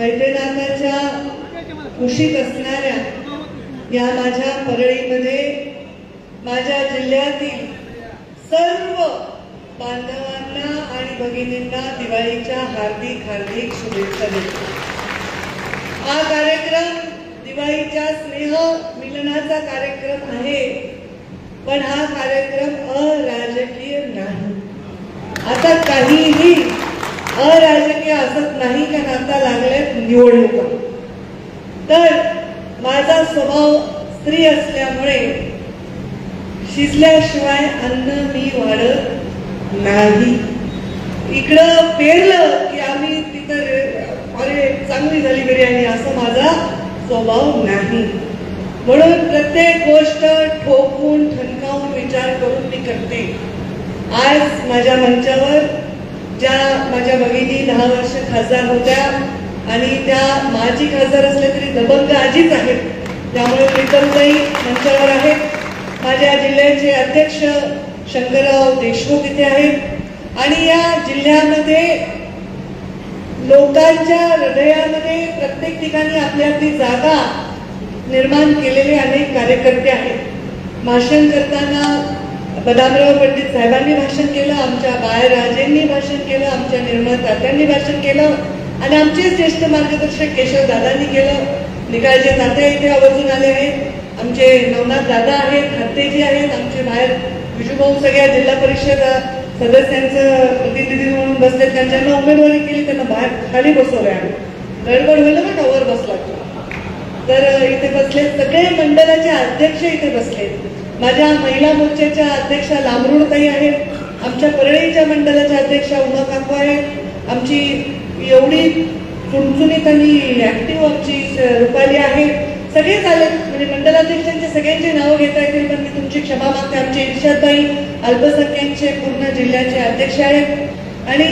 मैत्रिणाच्या कुशीत असणाऱ्या या माझ्या परळीमध्ये माझ्या जिल्ह्यातील सर्व बांधवांना आणि भगिनींना दिवाळीच्या हार्दिक हार्दिक शुभेच्छा देतो. हा कार्यक्रम दिवाळीच्या स्नेह मिलनाचा कार्यक्रम आहे पण हा कार्यक्रम अराजकीय नाही. आता काहीही अराज असत नाही कारण आता लागल्यात निवडणुका. तर माझा स्वभाव स्त्री असल्यामुळे शिजल्याशिवाय अन्न मी वाढत नाही. इकडं पेरलं की आम्ही तिथं अरे चांगली झाली बिर्याणी असं माझा स्वभाव नाही. म्हणून प्रत्येक गोष्ट ठोकून ठणकावून विचार करून मी करते. आज माझ्या मंचावर ज्या माझ्या भगिनी दहा वर्ष खासदार होत्या आणि त्या माझी खासदार असल्या तरी दबंग आजीच आहेत. त्यामुळे प्रीतमताई मंचावर आहेत. माझ्या जिल्ह्याचे अध्यक्ष शंकरराव देशमुख इथे आहेत. आणि या जिल्ह्यामध्ये लोकांच्या हृदयामध्ये प्रत्येक ठिकाणी आपली आपली जागा निर्माण केलेले अनेक कार्यकर्ते आहेत. भाषण करताना बदामराव पंडित साहेबांनी भाषण केलं आमच्या बाळराजेंनी भाषण केलं आमच्या निर्मळ तात्यांनी भाषण केलं आणि आमचे ज्येष्ठ मार्गदर्शक केशव दादांनी केलं. निकाळचे तात्या इथे आवर्जून आले आहेत. आमचे नवनाथ दादा आहेत हत्तेजी आहेत आमचे बाहेर विजूभाऊ सगळ्या जिल्हा परिषद सदस्यांचं प्रतिनिधी म्हणून बसले त्यांच्यानं उमेदवारी केली त्यांना बाहेर खाली बसवलंय आम्ही. गडबड होईल ना टॉवर बसला तर इथे बसले सगळे मंडळाचे अध्यक्ष इथे बसले माझ्या महिला मोर्चाच्या अध्यक्षा लांबरुणताई आहेत आमच्या परळीच्या मंडळाच्या अध्यक्षा उमा काकू आहेत. आमची एवढी चुणचुणीत आणि ऍक्टिव्ह आमची रुपाली आहे. सगळेच आले म्हणजे मंडलाध्यक्षांचे सगळ्यांचे नावं घेता येतील पण मी तुमची क्षमा मागते. आमचे इर्षाताई अल्पसंख्याकचे पूर्ण जिल्ह्याचे अध्यक्ष आहेत. आणि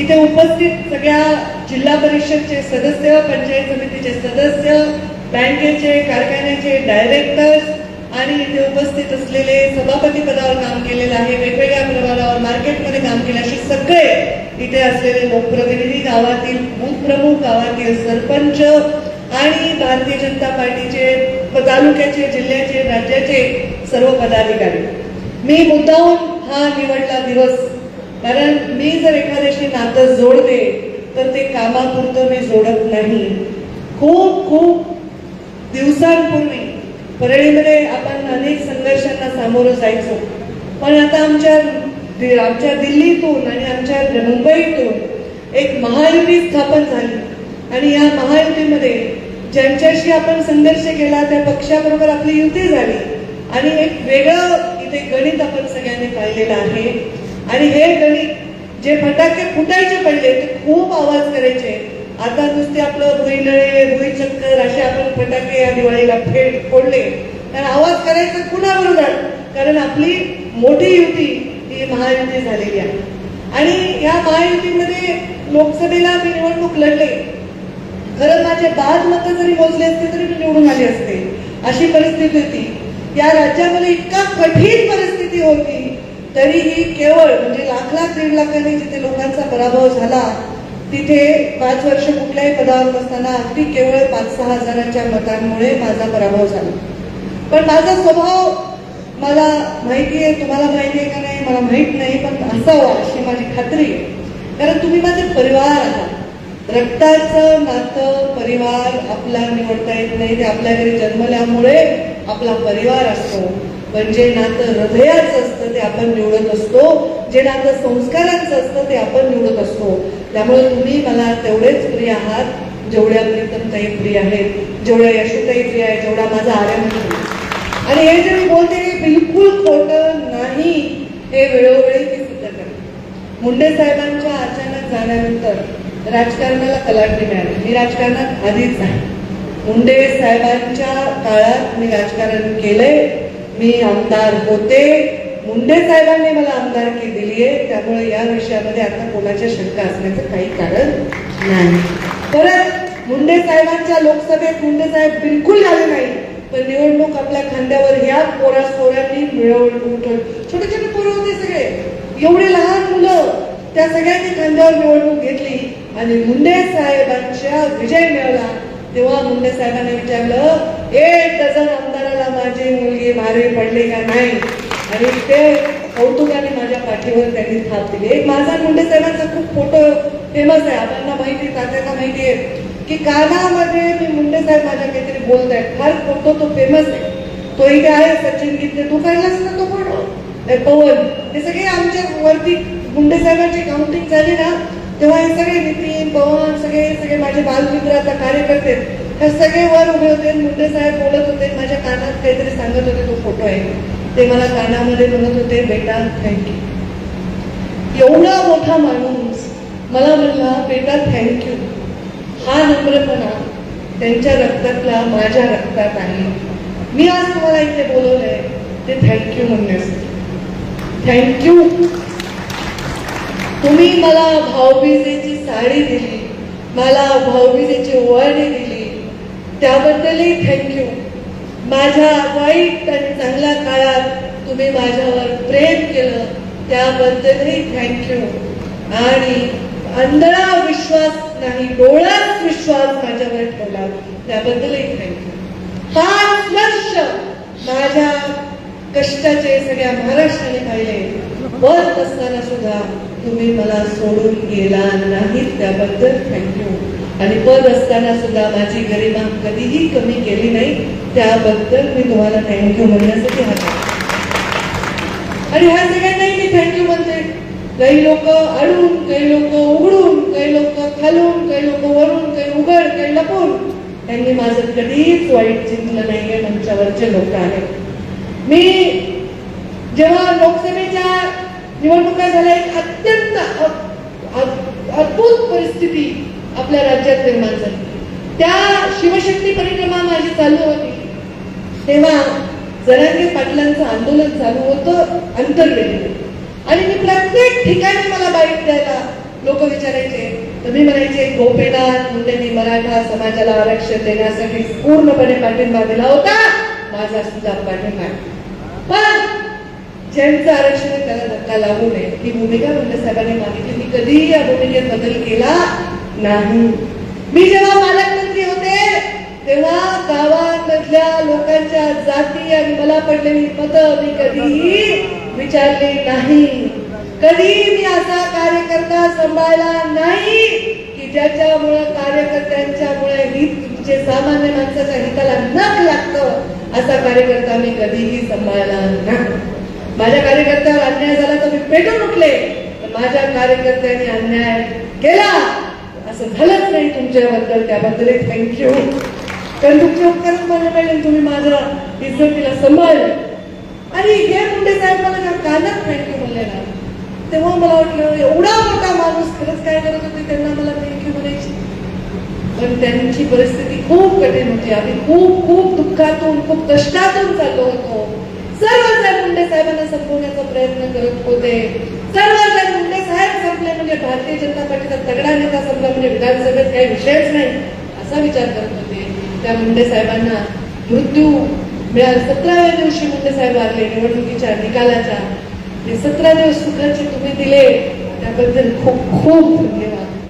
इथे उपस्थित सगळ्या जिल्हा परिषदचे सदस्य पंचायत समितीचे सदस्य बँकेचे कारखान्याचे डायरेक्टर्स आणि इथे उपस्थित असलेले सभापती पदावर काम केलेलं आहे वेगवेगळ्या प्रमाणावर मार्केटमध्ये काम केले असे सगळे इथे असलेले लोकप्रतिनिधी गावातील भूप्रमुख प्रमुख गावातील सरपंच आणि भारतीय जनता पार्टीचे तालुक्याचे जिल्ह्याचे राज्याचे सर्व पदाधिकारी. मी मुद्दाहून हा निवडला दिवस कारण मी जर एखाद्याशी नातं जोडते तर ते कामापुरतं मी जोडत नाही. खूप खूप दिवसांपूर्वी परळीमध्ये आपण अनेक संघर्षांना सामोरं जायचो. पण आता आमच्या दि- आमच्या दिल्लीतून आणि आमच्या मुंबईतून एक महायुती स्थापन झाली. आणि या महायुतीमध्ये ज्यांच्याशी आपण संघर्ष केला त्या पक्षाबरोबर आपली युती झाली. आणि एक वेगळं इथे गणित आपण सगळ्यांनी पाहिलेलं आहे. आणि हे गणित जे फटाके फुटायचे पडले ते खूप आवाज करायचे. आता नुसते आपलं भुईनळे भुईचक्कर असे आपण फटाके या दिवाळीला फेड फोडले. तर आवाज करायचा कुणाबरोबर? कारण आपली मोठी युती ही महायुती झालेली आहे. आणि या महायुतीमध्ये लोकसभेला मी निवडणूक लढले. खरं माझे बाद मतं जरी मोजले असते तरी मी निवडून आले असते. अशी परिस्थिती होती. या राज्यामध्ये इतका कठीण परिस्थिती होती तरीही केवळ म्हणजे लाख लाख दीड लाखांनी जिथे लोकांचा पराभव झाला तिथे पाच वर्ष कुठल्याही पदावर नसताना अगदी केवळ पाच सहा हजारांच्या मतांमुळे माझा पराभव झाला. पण माझा स्वभाव मला माहिती आहे तुम्हाला माहिती आहे का नाही? मला माहीत नाही पण असावा अशी माझी खात्री आहे. कारण तुम्ही माझे परिवार आहात. रक्ताचं नातं परिवार आपला निवडता येत नाही ते आपल्या घरी जन्मल्यामुळे आपला परिवार असतो. पण जे नातं हृदयाचं असतं ते आपण निवडत असतो. जे नातं संस्कारांचं असतं ते आपण निवडत असतो. त्यामुळे तुम्ही मला तेवढेच प्रिय आहात जेवढ्या प्रीतमताई प्रिय आहेत जेवढ्या यशोताई प्रिय आहे जेवढा माझा आराम आणि हे जे मी बोलते हे बिलकुल खोटं नाही. हे वेळोवेळी मी सिद्ध करते. मुंडे साहेबांच्या अचानक जाण्यानंतर राजकारणाला कलाटणी मिळाली. मी राजकारणात आधीच आहे. मुंडे साहेबांच्या काळात मी राजकारण केलंय. मी आमदार होते. मुंडे साहेबांनी मला आमदारकी दिली आहे त्यामुळे या विषयामध्ये आता कोणाच्या शंका असण्याचं काही कारण नाही. परत मुंडे साहेबांच्या लोकसभेत मुंडे साहेब बिलकुल आले नाही. पण निवडणूक आपल्या खांद्यावर ह्या पोरा सोऱ्यांनी मिळवून छोटे छोटे पोरं होते सगळे. एवढे लहान मुलं त्या सगळ्यांनी खांद्यावर निवडणूक घेतली. आणि मुंडे साहेबांच्या विजय मिळवला तेव्हा मुंडे साहेबांनी विचारलं एक डझन आमदाराला माझी मुलगी भारी पडले का नाही? आणि ते कौतुकाने माझ्या पाठीवर त्यांनी थाप दिली. एक माझा मुंडे साहेबांचा खूप फोटो फेमस आहे. आपल्याला माहिती आहे, माहिती आहे की कानामध्ये मी मुंडे साहेब माझ्या काहीतरी बोलत आहेत. फार फोटो तो फेमस आहे. तो इथे आहे सचिन गीतले. तू पाहिलास ना तो फोटो पवन. हे सगळे आमच्या वरती मुंडे साहेबांची काउंटिंग झाली ना तेव्हा हे सगळे नितीन पवन सगळे सगळे माझे बालमित्र आता कार्यकर्ते हे सगळे वर उभे होते. मुंडे साहेब बोलत होते माझ्या कानात काहीतरी सांगत होते तो फोटो आहे. ते मला कानामध्ये म्हणत होते बेटा थँक्यू एवढा मोठा माणूस मला म्हणला बेटा थँक्यू हा नम्रपणा त्यांच्या रक्तातला माझ्या रक्तात आहे. मी आज तुम्हाला इथे बोलवलंय ते थँक्यू म्हणण्यासाठी. थँक्यू तुम्ही मला भाऊबीजेची साडी दिली मला भाऊबीजेची ओवाळणी दिली त्याबद्दलही थँक्यू माझ्या वाईट आणि चांगल्या काळात तुम्ही माझ्यावर प्रेम केलं त्याबद्दलही थँक्यू आणि अंधळा विश्वास नाही डोळ्यात विश्वास माझ्यावर ठेवला त्याबद्दलही थँक्यू पाच वर्ष माझ्या कष्टाचे सगळ्या महाराष्ट्राने पाहिले. पद असताना सुद्धा तुम्ही मला सोडून गेला नाही त्याबद्दल थँक्यू आणि पद असताना सुद्धा माझी गरिमा कधीही कमी केली नाही. त्याबद्दल मी तुम्हाला थँक्यू म्हणण्यासाठी हात आणि ह्या सगळ्यांनाही मी थँक्यू म्हणते. काही लोक अडून काही लोक उघडून काही लोक खालून काही लोक वरून काही उघड काही लपून. त्यांनी माझं कधीच वाईट चिंतलं नाहीये मंचावरचे लोक आहेत. मी जेव्हा लोकसभेच्या निवडणुका झाल्या एक अत्यंत अ- अद्भुत परिस्थिती आपल्या राज्यात निर्माण झाली. त्या शिवशक्ती परिक्रमा माझी चालू होती. तेव्हा जरांगे पाटलांचं आंदोलन चालू होतं अंतर्वेदी. आणि मी प्रत्येक ठिकाणी मला बाईक द्यायला लोक विचारायचे. तर मी म्हणायचे गोपीनाथ मुंडेंनी मराठा समाजाला आरक्षण देण्यासाठी पूर्णपणे पाठिंबा दिला होता. माझा सुद्धा पाठिंबा पण ज्यांचं आरक्षण आहे त्याला धक्का लागू नये. ही भूमिका मुंडे साहेबांनी मागितली. मी कधीही या भूमिकेत बदल केला नाही. मी जेव्हा पालकमंत्री होते तेव्हा गावातल्या लोकांच्या जाती आणि मला पडलेली मतं मी कधीही विचारली नाही. कधी मी असा कार्यकर्ता सांभाळला नाही की ज्याच्यामुळे कार्यकर्त्यांच्यामुळे हित जे सामान्य माणसाच्या हिताला नख लागतं असा कार्यकर्ता मी कधीही सांभाळला नाही. माझ्या कार्यकर्त्यावर अन्याय झाला तर मी पेटून उठले तर माझ्या कार्यकर्त्यांनी अन्याय केला. असं झालंच नाही तुमच्याबद्दल त्याबद्दल थँक्यू कारण तुमचे उपकार मला मिळेल तुम्ही माझ्या इज्जतीला सांभाळलं आणि हे मुंडे साहेब मला जेव्हा कानात थँक्यू म्हणले ना तेव्हा मला वाटलं एवढा मोठा माणूस खरंच काय करत होते त्यांना मला थँक्यू म्हणायची. पण त्यांची परिस्थिती खूप कठीण होती. आम्ही खूप खूप दुःखातून खूप कष्टातून चाललो होतो. सर्वजण मुंडे साहेबांना संपवण्याचा प्रयत्न करत होते. सर्वजण मुंडे साहेब संपले म्हणजे भारतीय जनता पार्टीचा तगडा नेता संपला म्हणजे विधानसभेत काही विषयच नाही असा विचार करत होते. त्या मुंडे साहेबांना मृत्यू मिळाला. सतराव्या दिवशी मुंडे साहेब आले निवडणुकीच्या निकालाच्या. ते सतरा दिवस सुखाचे तुम्ही दिले. त्याबद्दल खूप खूप धन्यवाद.